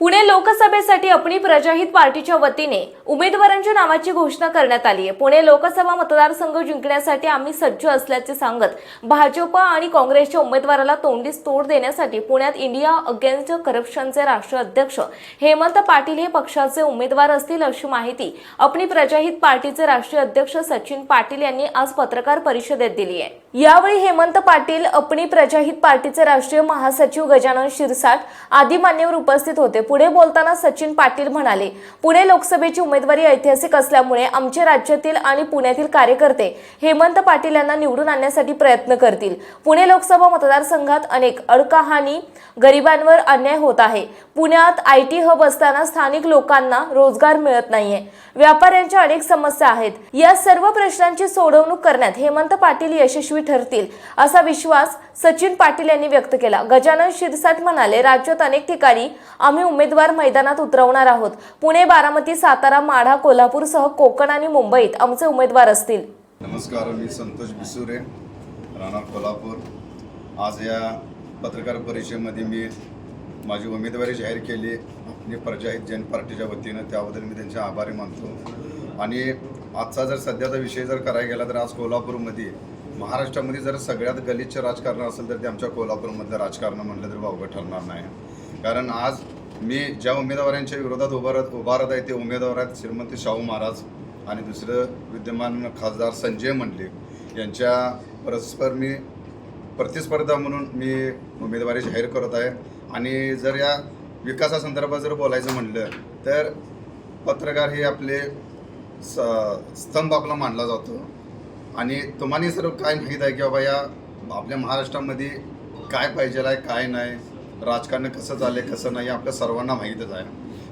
पुणे लोकसभेसाठी अपनी प्रजाहित पार्टीच्या वतीने उमेदवारांच्या नावाची घोषणा करण्यात आली आहे. पुणे लोकसभा मतदारसंघ जिंकण्यासाठी आम्ही सज्ज असल्याचे सांगत भाजप आणि काँग्रेसच्या उमेदवाराला तोंडीस तोड देण्यासाठी पुण्यात इंडिया अगेन्स्ट करप्शनचे राष्ट्रीय अध्यक्ष हेमंत पाटील हे पक्षाचे उमेदवार असतील अशी माहिती अपनी प्रजाहित पार्टीचे राष्ट्रीय अध्यक्ष सचिन पाटील यांनी आज पत्रकार परिषदेत दिली आहे. यावेळी हेमंत पाटील अपनी प्रजाहित पार्टीचे राष्ट्रीय महासचिव गजानन शिरसाट आदी मान्यवर उपस्थित होते. पुढे बोलताना सचिन पाटील म्हणाले पुणे लोकसभेची उमेदवारी ऐतिहासिक असल्यामुळे आमचे राज्यातील आणि पुण्यातील कार्यकर्ते हेमंत पाटील यांना निवडून आणण्यासाठी प्रयत्न करतील. पुणे लोकसभा मतदारसंघात अनेक अडकाहानी गरिबांवर अन्याय होत आहे. पुण्यात आय टी हब असताना स्थानिक लोकांना रोजगार मिळत नाहीये. व्यापाऱ्यांच्या अनेक समस्या आहेत. या सर्व प्रश्नांची सोडवणूक करण्यात हेमंत पाटील यशस्वी ठरतील असा विश्वास सचिन पाटील यांनी व्यक्त केला. गजानन शिरसाट म्हणाले राज्यात अनेक ठिकाणी आम्ही उमेदवार मैदानात उतरवणार आहोत. पुणे बारामती सातारा माढा कोल्हापूरसह कोकण आणि मुंबईत आमचे उमेदवार असतील. नमस्कार मी संतोष बिसुरे राहणार कोल्हापूर. आज या पत्रकार परिषदेमध्ये मी माझी उमेदवारी जाहीर केली. मी प्रजाहित जन पार्टीच्या वतीनं त्याबद्दल मी त्यांचे आभारी मानतो. आणि आजचा जर सध्याचा विषय जर करायला गेला तर आज कोल्हापूरमध्ये महाराष्ट्रामध्ये जर सगळ्यात गलिच्छ राजकारण असेल तर ते आमच्या कोल्हापूरमधलं राजकारण म्हटलं तर वावगं ठरणार नाही. कारण आज मी ज्या उमेदवारांच्या विरोधात उभारत उभारत आहे ते उमेदवार आहेत श्रीमंत शाहू महाराज आणि दुसरं विद्यमान खासदार संजय मंडले यांच्या परस्पर मी प्रतिस्पर्धा म्हणून मी उमेदवारी जाहीर करत आहे. आणि जर या विकासासंदर्भात जर बोलायचं म्हटलं तर पत्रकार हे आपले स स्तंभ आपला मानला जातो. आणि तुम्हाला सर्व काय माहीत आहे की बाबा या आपल्या महाराष्ट्रामध्ये काय पाहिजे आहे काय नाही? राजकारण कसं झालं आहे कसं नाही आपल्या सर्वांना माहीतच आहे.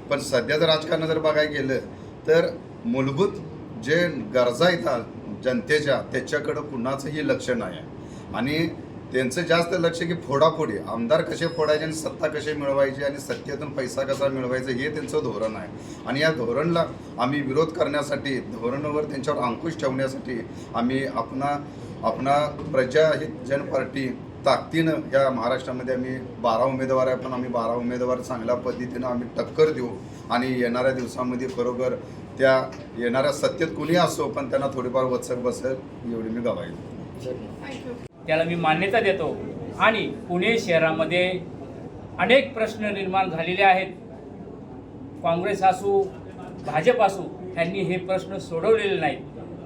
पण सध्याचं राजकारण जर बघायला गेलं तर मूलभूत जे गरजा येतात जनतेच्या त्याच्याकडं कुणाचंही लक्ष नाही आहे. आणि त्यांचं जास्त लक्ष की फोडाफोडी आमदार कसे फोडायचे आणि सत्ता कशी मिळवायची आणि सत्तेतून पैसा कसा मिळवायचा हे त्यांचं धोरण आहे. आणि या धोरणला आम्ही विरोध करण्यासाठी धोरणावर त्यांच्यावर अंकुश ठेवण्यासाठी आम्ही आपणा आपणा प्रजा जन पार्टी ताकदीनं या महाराष्ट्रामध्ये आम्ही बारा उमेदवार आहे पण आम्ही बारा उमेदवार चांगल्या पद्धतीनं आम्ही टक्कर देऊ. आणि येणाऱ्या दिवसामध्ये खरोखर त्या येणाऱ्या सत्तेत कुणी असो पण त्यांना थोडीफार वचक बसेल एवढी मी गवाई त्याला मी मान्यता देतो. आणि पुणे शहरामध्ये अनेक प्रश्न निर्माण झालेले आहेत. काँग्रेस असू भाजप असू ह्यांनी हे प्रश्न सोडवलेले नाहीत.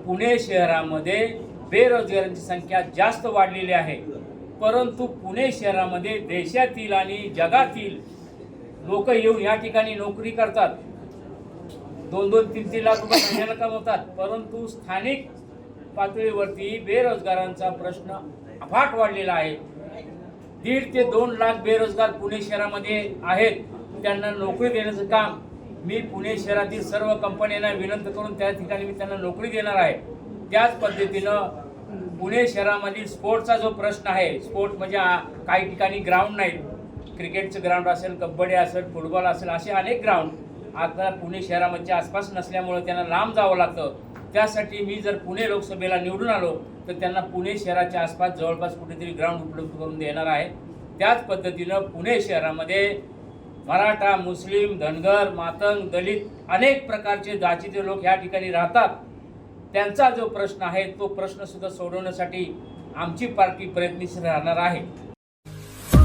पुणे शहरामध्ये बेरोजगारांची संख्या जास्त वाढलेली आहे. परंतु पुणे शहरामध्ये देशातील आणि जगातील लोक येऊन या ठिकाणी नोकरी करतात. दोन दोन तीन तीन लाख रुपये महिन्याला कमवतात. परंतु स्थानिक पातळीवरती बेरोजगारांचा प्रश्न अफाट वाढलेला आहे. दीड ते दोन लाख बेरोजगार पुणे शहरामध्ये आहेत. त्यांना नोकरी देण्याचं काम मी पुणे शहरातील सर्व कंपन्यांना विनंती करून त्या ठिकाणी मी त्यांना नोकरी देणार आहे. त्याच पद्धतीनं पुणे शहरामधील स्पोर्टचा जो प्रश्न आहे स्पोर्ट म्हणजे आ- काही ठिकाणी ग्राउंड नाहीत क्रिकेटचं ग्राउंड असेल कबड्डी असेल फुटबॉल असेल असे अनेक ग्राउंड आता पुणे शहरामध्ये आसपास नसल्यामुळे त्यांना लांब जावं लागतं. त्यासाठी मी जर पुणे लोकसभेला निवडून आलो तर त्यांना पुणे शहराच्या आसपास जवळपास कुठेतरी ग्राउंड उपलब्ध करून देणार आहे. त्याच पद्धतीनं पुणे शहरामध्ये मराठा मुस्लिम धनगर मातंग दलित अनेक प्रकारचे जातीचे लोक ह्या ठिकाणी राहतात. त्यांचा जो प्रश्न आहे तो प्रश्न सुद्धा सोडवण्यासाठी आमची पार्टी प्रयत्नशील राहणार आहे.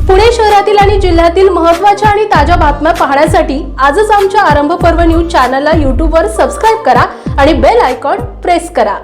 पुणे शहरातील आणि जिल्ह्यातील महत्त्वाच्या आणि ताज्या बातम्या पाहण्यासाठी आजच आमच्या आरंभ पर्व न्यूज चॅनलला यूट्यूबवर सबस्क्राईब करा आणि बेल आयकॉन प्रेस करा.